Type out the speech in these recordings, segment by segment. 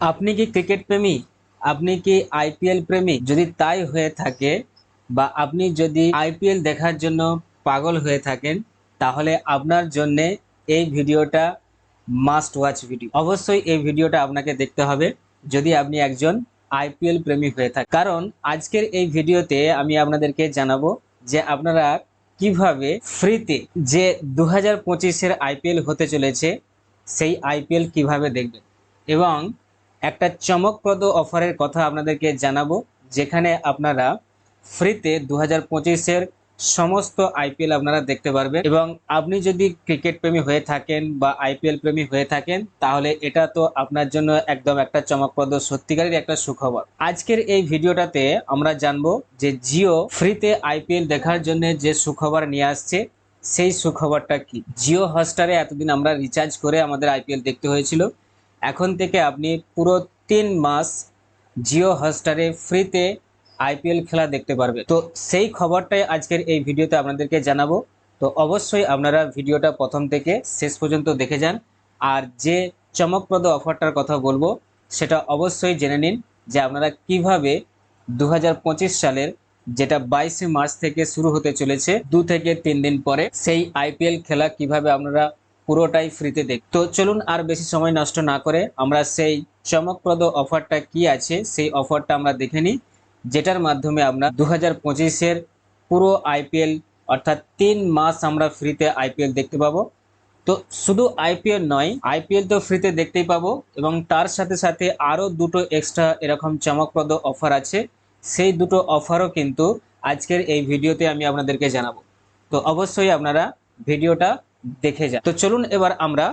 আপনি কি ক্রিকেট প্রেমী? আপনি কি আইপিএল প্রেমী? যদি তাই হয়ে থাকে বা আপনি যদি আইপিএল দেখার জন্য পাগল হয়ে থাকেন, তাহলে আপনার জন্য এই ভিডিওটা মাস্ট ওয়াচ ভিডিও অবশ্যই এই ভিডিওটা আপনাকে দেখতে হবে যদি আপনি একজন আইপিএল প্রেমী হয়ে থাকেন। কারণ আজকের এই ভিডিওতে আমি আপনাদেরকে জানাব যে আপনারা কীভাবে ফ্রিতে যে দু হাজার পঁচিশের আইপিএল হতে চলেছে, সেই আইপিএল কীভাবে দেখবেন। এবং একটা চমকপ্রদ অফারের কথা আপনাদেরকে জানাব, যেখানে আপনারা ফ্রিতে দু হাজার পঁচিশের সমস্ত আইপিএল আপনারা দেখতে পারবেন। এবং আপনি যদি ক্রিকেট প্রেমী হয়ে থাকেন বা আইপিএল প্রেমী হয়ে থাকেন, তাহলে এটা তো আপনার জন্য একদম একটা চমকপ্রদ, সত্যিকারের একটা সুখবর। আজকের এই ভিডিওটাতে আমরা জানব যে জিও ফ্রিতে আইপিএল দেখার জন্য যে সুখবর নিয়ে আসছে, সেই সুখবরটা কি? জিও হটস্টারে এতদিন আমরা রিচার্জ করে আমাদের আইপিএল দেখতে হয়েছিল। এখন থেকে আপনি পুরো তিন মাস জিও হটস্টারে ফ্রিতে আইপিএল খেলা দেখতে পারবে তো সেই খবরটাই আজকের এই ভিডিওতে আপনাদেরকে জানাব। তো অবশ্যই আপনারা ভিডিওটা প্রথম থেকে শেষ পর্যন্ত দেখে যান। আর যে চমকপ্রদ অফারটার কথা বলব, সেটা অবশ্যই জেনে নিন যে আপনারা কীভাবে দু হাজার পঁচিশ সালের যেটা বাইশে মার্চ থেকে শুরু হতে চলেছে, দু থেকে তিন দিন পরে সেই আইপিএল খেলা কীভাবে আপনারা পুরোটাই ফ্রিতে দেখ। তো চলুন আর বেশি সময় নষ্ট না করে আমরা সেই চমকপ্রদ অফারটা কি আছে, সেই অফারটা আমরা দেখে নিই, যেটার মাধ্যমে আমরা দু হাজার পঁচিশের পুরো আইপিএল অর্থাৎ তিন মাস আমরা ফ্রিতে আইপিএল দেখতে পাবো। তো শুধু আইপিএল নয় আইপিএল তো ফ্রিতে দেখতেই পাবো এবং তার সাথে সাথে আরও দুটো এক্সট্রা এরকম চমকপ্রদ অফার আছে। সেই দুটো অফারও কিন্তু আজকের এই ভিডিওতে আমি আপনাদেরকে জানাব। তো অবশ্যই আপনারা ভিডিওটা দেখে যান তো চলুন এবার আমরা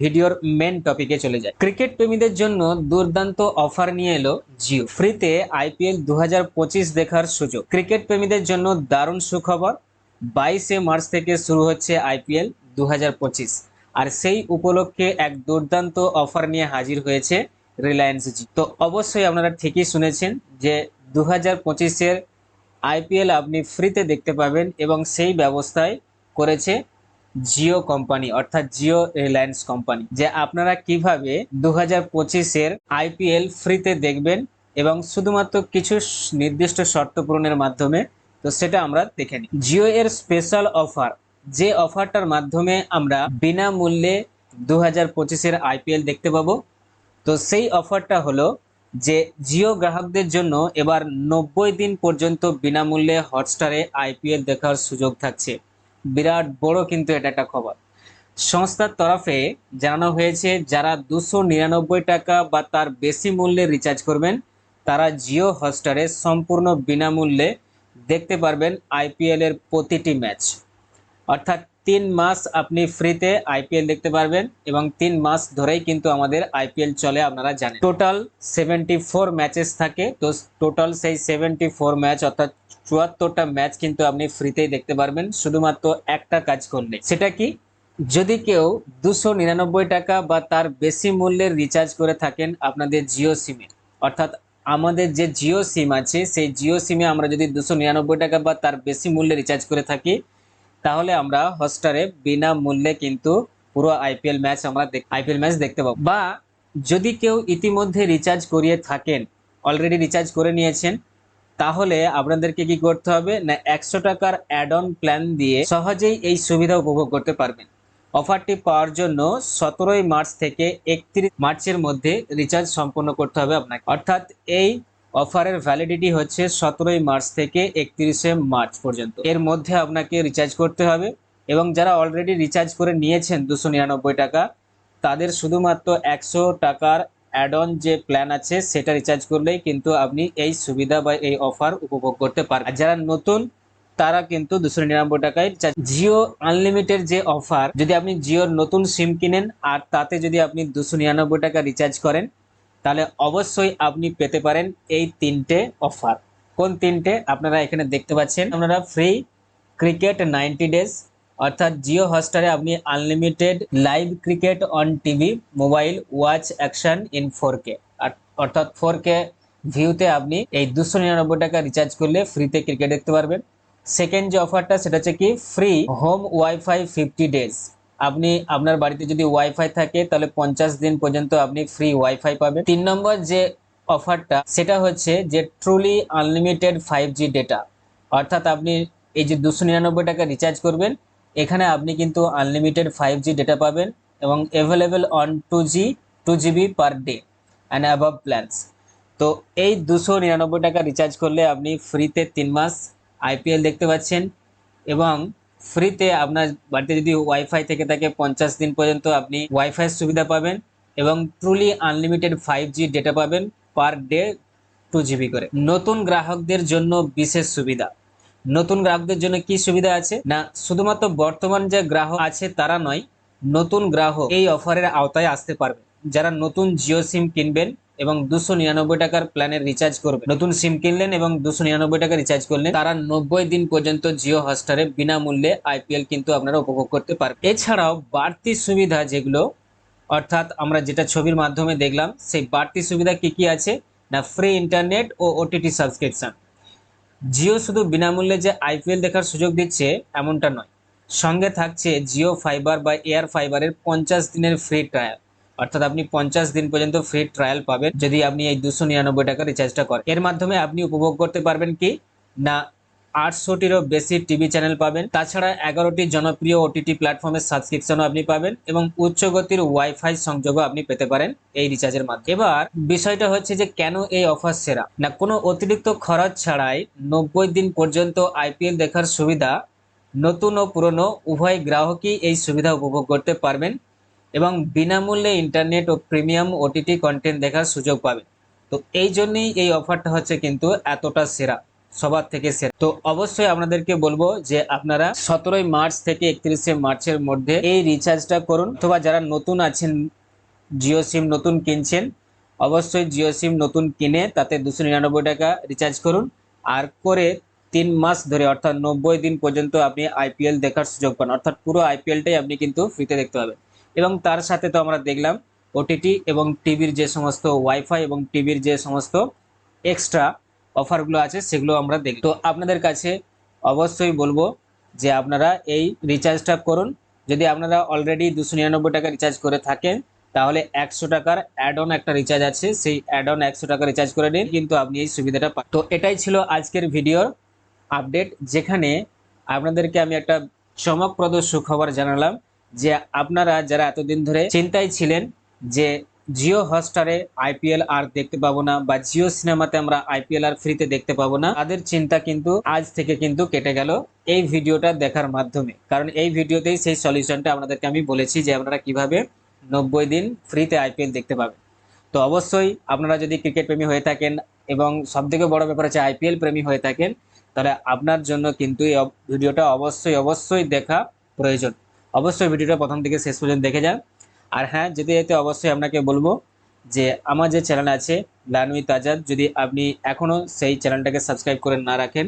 ভিডিওর মেন টপিকে চলে যাই। ক্রিকেট প্রেমীদের জন্য দুর্দান্ত অফার নিয়ে এলো জিও। ফ্রিতে আইপিএল দু হাজার পঁচিশ দেখার সুযোগ। ক্রিকেট প্রেমীদের জন্য দারুণ সুখবর। বাইশে মার্চ থেকে শুরু হচ্ছে আইপিএল দু হাজার পঁচিশ। আর সেই উপলক্ষে এক দুর্দান্ত অফার নিয়ে হাজির হয়েছে রিলায়েন্স জি তো অবশ্যই আপনারা ঠিকই শুনেছেন যে দু হাজার পঁচিশের আইপিএল আপনি ফ্রিতে দেখতে পাবেন এবং সেই ব্যবস্থায় করেছে জিও কোম্পানি, অর্থাৎ জিও রিলায়েন্স কোম্পানি, যে আপনারা কীভাবে দু হাজার পঁচিশের আইপিএল ফ্রিতে দেখবেন এবং শুধুমাত্র কিছু নির্দিষ্ট শর্ত পূরণের মাধ্যমে, তো সেটা আমরা দেখে নিই। জিও এর স্পেশাল অফার যে অফারটার মাধ্যমে আমরা বিনামূল্যে দু হাজার পঁচিশের আইপিএল দেখতে পাবো। তো সেই অফারটা হলো যে জিও গ্রাহকদের জন্য এবার নব্বই দিন পর্যন্ত বিনামূল্যে হটস্টারে আইপিএল দেখার সুযোগ থাকছে। বিরাট বড় কিন্তু এটা একটা খবর। সংস্থার তরফে জানানো হয়েছে, যারা দুশো নিরানব্বই টাকা বা তার বেশি মূল্যে রিচার্জ করবেন, তারা জিও হটস্টারে সম্পূর্ণ বিনামূল্যে দেখতে পারবেন আইপিএল এর প্রতিটি ম্যাচ। অর্থাৎ তিন মাস আপনি ফ্রিতে আইপিএল দেখতে পারবেন এবং তিন মাস ধরেই কিন্তু আমাদের আইপিএল চলে আপনারা জানেন। টোটাল সেভেন্টি ফোর ম্যাচেস থাকে, তো টোটাল সেই সেভেন্টি ফোর ম্যাচ অর্থাৎ চুয়াত্তরটা ম্যাচ কিন্তু আপনি ফ্রিতেই দেখতে পারবেন। শুধুমাত্র একটা কাজ করলে। সেটা কি? যদি কেউ দুশো নিরানব্বই টাকা বা তার বেশি মূল্যের রিচার্জ করে থাকেন আপনাদের জিও সিমে অর্থাৎ আমাদের যে জিও সিম আছে, সেই জিও সিমে আমরা যদি দুশো নিরানব্বই টাকা বা তার বেশি মূল্যে রিচার্জ করে থাকি, তাহলে আমরা হটস্টারে বিনা মূল্যে কিন্তু পুরো আইপিএল ম্যাচ আমরা আইপিএল ম্যাচ দেখতে পাবো। বা যদি কেউ ইতিমধ্যে রিচার্জ করিয়ে থাকেন অলরেডি রিচার্জ করে নিয়েছেন তাহলে আপনাদেরকে কি করতে হবে? না, একশো টাকার অ্যাড অন প্ল্যান দিয়ে সহজেই এই সুবিধা উপভোগ করতে পারবেন। অফারটি পাওয়ার জন্য সতেরোই মার্চ থেকে একত্রিশ মার্চের মধ্যে রিচার্জ সম্পন্ন করতে হবে আপনাকে। অর্থাৎ এই অফারের ভ্যালিডিটি হচ্ছে সতেরোই মার্চ থেকে একত্রিশে মার্চ পর্যন্ত। এর মধ্যে আপনাকে রিচার্জ করতে হবে এবং যারা অলরেডি রিচার্জ করে নিয়েছেন দুশো নিরানব্বই টাকা, তাদের শুধুমাত্র একশো টাকার অ্যাড অন যে প্ল্যান আছে, সেটা রিচার্জ করলেই কিন্তু আপনি এই সুবিধা বা এই অফার উপভোগ করতে পারবেন। যারা নতুন, তারা কিন্তু দুশো নিরানব্বই টাকায় জিও আনলিমিটেড যে অফার যদি আপনি জিওর নতুন সিম কিনেন, আর তাতে যদি আপনি দুশো নিরানব্বই টাকা রিচার্জ করেন, তাহলে অবশ্যই আপনি পেতে পারেন এই তিনটে অফার কোন তিনটে? আপনারা এখানে দেখতে পাচ্ছেন, আপনারা ফ্রি ক্রিকেট নাইনটি ডেজ অর্থাৎ জিও হটস্টারে আপনি unlimited live cricket on TV mobile watch action in four K অর্থাৎ ফোর কে ভিউতে আপনি এই দুশো নিরানব্বই টাকা রিচার্জ করলে ফ্রিতে ক্রিকেট দেখতে পারবেন। সেকেন্ড যে অফারটা সেটা হচ্ছে কি free home wifi fifty days আপনি আপনার বাড়িতে যদি ওয়াইফাই থাকে, তাহলে পঞ্চাশ দিন পর্যন্ত আপনি ফ্রি ওয়াইফাই পাবেন। তিন নম্বর যে অফারটা সেটা হচ্ছে যে truly unlimited five G data অর্থাৎ আপনি এই যে দুশো নিরানব্বই টাকা রিচার্জ করবেন এখানে আপনি কিন্তু আনলিমিটেড ফাইভ জি ডেটা পাবেন এবং available on two G two GB per day and above plans তো এই দুশো নিরানব্বই টাকা রিচার্জ করলে আপনি ফ্রিতে তিন মাস আইপিএল দেখতে পাচ্ছেন এবং ফ্রিতে আপনার বাড়িতে যদি ওয়াইফাই থেকে থাকে পঞ্চাশ দিন পর্যন্ত আপনি ওয়াইফাই সুবিধা পাবেন এবং truly unlimited five G data পাবেন পার ডে টু জিবি করে। নতুন গ্রাহকদের জন্য বিশেষ সুবিধা। নতুন গ্রাহকদের জন্য কি সুবিধা আছে? না, শুধুমাত্র বর্তমান যে গ্রাহক আছে তারা নয়, নতুন গ্রাহক এই অফারের আওতায় আসতে পারবে। যারা নতুন জিও সিম কিনবেন এবং দুশো নিরানব্বই টাকার প্ল্যানের রিচার্জ করবেন, নতুন সিম কিনলেন এবং দুশো নিরানব্বই টাকা রিচার্জ করলেন, তারা নব্বই দিন পর্যন্ত জিও হটস্টারে বিনামূল্যে আইপিএল কিন্তু আপনারা উপভোগ করতে পারবেন। এছাড়াও বাড়তি সুবিধা যেগুলো, অর্থাৎ আমরা যেটা ছবির মাধ্যমে দেখলাম, সেই বাড়তি সুবিধা কি কি আছে? না ফ্রি ইন্টারনেট ও ওটিটি সাবস্ক্রিপশন জিও শুধু বিনামূল্যে যে আইপিএল দেখার সুযোগ দিচ্ছে, এমনটা নয়। সঙ্গে থাকছে জিও ফাইবার বা এয়ার ফাইবারের পঞ্চাশ দিনের ফ্রি ট্রায়াল অর্থাৎ আপনি পঞ্চাশ দিন পর্যন্ত ফ্রি ট্রায়াল পাবেন যদি আপনি এই দুশো নিরানব্বই টাকা রিচার্জটা করেন। এর মাধ্যমে আপনি উপভোগ করতে পারবেন কি? না আটশোটিরও বেশি টিভি চ্যানেল পাবেন। তাছাড়া এগারোটি জনপ্রিয় ওটিটি প্ল্যাটফর্মের সাবস্ক্রিপশনও আপনি পাবেন এবং উচ্চ গতির ওয়াইফাই সংযোগও আপনি পেতে পারেন এই রিচার্জের মাধ্যমে। এবার বিষয়টা হচ্ছে যে কেন এই অফার সেরা? না, কোনো অতিরিক্ত খরচ ছাড়াই নব্বই দিন পর্যন্ত আইপিএল দেখার সুবিধা নতুন ও পুরনো উভয় গ্রাহকই এই সুবিধা উপভোগ করতে পারবেন এবং বিনামূল্যে ইন্টারনেট ও প্রিমিয়াম ওটিটি কন্টেন্ট দেখার সুযোগ পাবেন। তো এই জন্যই এই অফারটা হচ্ছে কিন্তু এতটা সেরা। সবার থেকে সেরা। তো অবশ্যই আপনাদেরকে বলব যে আপনারা সতেরোই মার্চ থেকে একত্রিশে মার্চের মধ্যে এই রিচার্জটা করুন। অথবা যারা নতুন আছেন, জিও সিম নতুন কিনছেন, অবশ্যই জিও সিম নতুন কিনে তাতে দুশো নিরানব্বই টাকা রিচার্জ করুন। আর করে তিন মাস ধরে, অর্থাৎ নব্বই দিন পর্যন্ত আপনি আইপিএল দেখার সুযোগ পান। অর্থাৎ পুরো আইপিএলটাই আপনি কিন্তু ফ্রিতে দেখতে পাবেন। এবং তার সাথে তো আমরা দেখলাম ওটিটি এবং টিভির যে সমস্ত ওয়াইফাই এবং টিভির যে সমস্ত এক্সট্রা অফারগুলো আছে, সেগুলো আমরা দেখি তো আপনাদের কাছে অবশ্যই বলব যে আপনারা এই রিচার্জটা করুন। যদি আপনারা অলরেডি দুশো নিরানব্বই টাকা রিচার্জ করে থাকেন, তাহলে একশো টাকার অ্যাড অন একটা রিচার্জ আছে। সেই অ্যাড অন একশো টাকা রিচার্জ করে নিন, কিন্তু আপনি এই সুবিধাটা পান। তো এটাই ছিল আজকের ভিডিওর আপডেট যেখানে আপনাদেরকে আমি একটা চমকপ্রদ সুখবর জানালাম যে আপনারা যারা এতদিন ধরে চিন্তায় ছিলেন যে জিও হটস্টারে আইপিএল আর দেখতে পাবো না, বা জিও সিনেমাতে আমরা আইপিএল আর ফ্রিতে দেখতে পাবো না। তাদের চিন্তা কিন্তু আজ থেকে কিন্তু কেটে গেল এই ভিডিওটা দেখার মাধ্যমে। কারণ এই ভিডিওতেই সেই সলিউশনটা আপনাদেরকে আমি বলেছি যে আপনারা কীভাবে নব্বই দিন ফ্রিতে আইপিএল দেখতে পাবেন। তো অবশ্যই আপনারা যদি ক্রিকেট প্রেমী হয়ে থাকেন এবং সবথেকে বড় ব্যাপার হচ্ছে আইপিএল প্রেমী হয়ে থাকেন, তাহলে আপনার জন্য কিন্তু এই ভিডিওটা অবশ্যই অবশ্যই দেখা প্রয়োজন। অবশ্যই ভিডিওটা প্রথম থেকে শেষ পর্যন্ত দেখে যান। আর হ্যাঁ যেতে যেতে অবশ্যই আপনাকে বলব যে আমার যে চ্যানেল আছে লানুই তাজাদ যদি আপনি এখনও সেই চ্যানেলটাকে সাবস্ক্রাইব করে না রাখেন,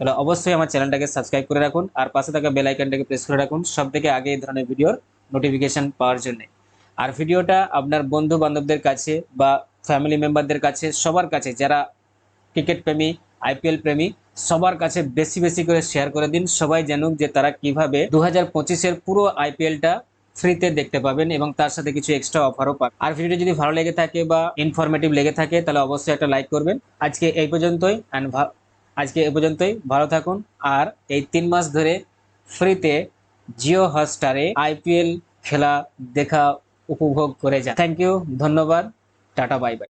তাহলে অবশ্যই আমার চ্যানেলটাকে সাবস্ক্রাইব করে রাখুন আর পাশে থাকা বেল আইকনটাকে প্রেস করে রাখুন সব থেকে আগে এই ধরনের ভিডিওর নোটিফিকেশন পাওয়ার জন্য। আর ভিডিওটা আপনার বন্ধু বান্ধবদের কাছে বা ফ্যামিলি মেম্বারদের কাছে, সবার কাছে, যারা ক্রিকেট প্রেমী আইপিএল প্রেমী, সবার কাছে বেশি বেশি করে শেয়ার করে দিন। সবাই জানুক যে তারা কীভাবে দু হাজার পুরো আইপিএলটা ফ্রিতে দেখতে পাবেন এবং তার সাথে কিছু এক্সট্রা অফারও পাবেন। আর ভিডিওটি যদি ভালো লেগে থাকে বা ইনফরমেটিভ লেগে থাকে, তাহলে অবশ্যই একটা লাইক করবেন। আজকে এই পর্যন্তই অ্যান্ড আজকে এই পর্যন্তই। ভালো থাকুন। আর এই তিন মাস ধরে ফ্রিতে জিও হটস্টারে আইপিএল খেলা দেখা, উপভোগ করে যান। থ্যাংক ইউ ধন্যবাদ। Tata bye bye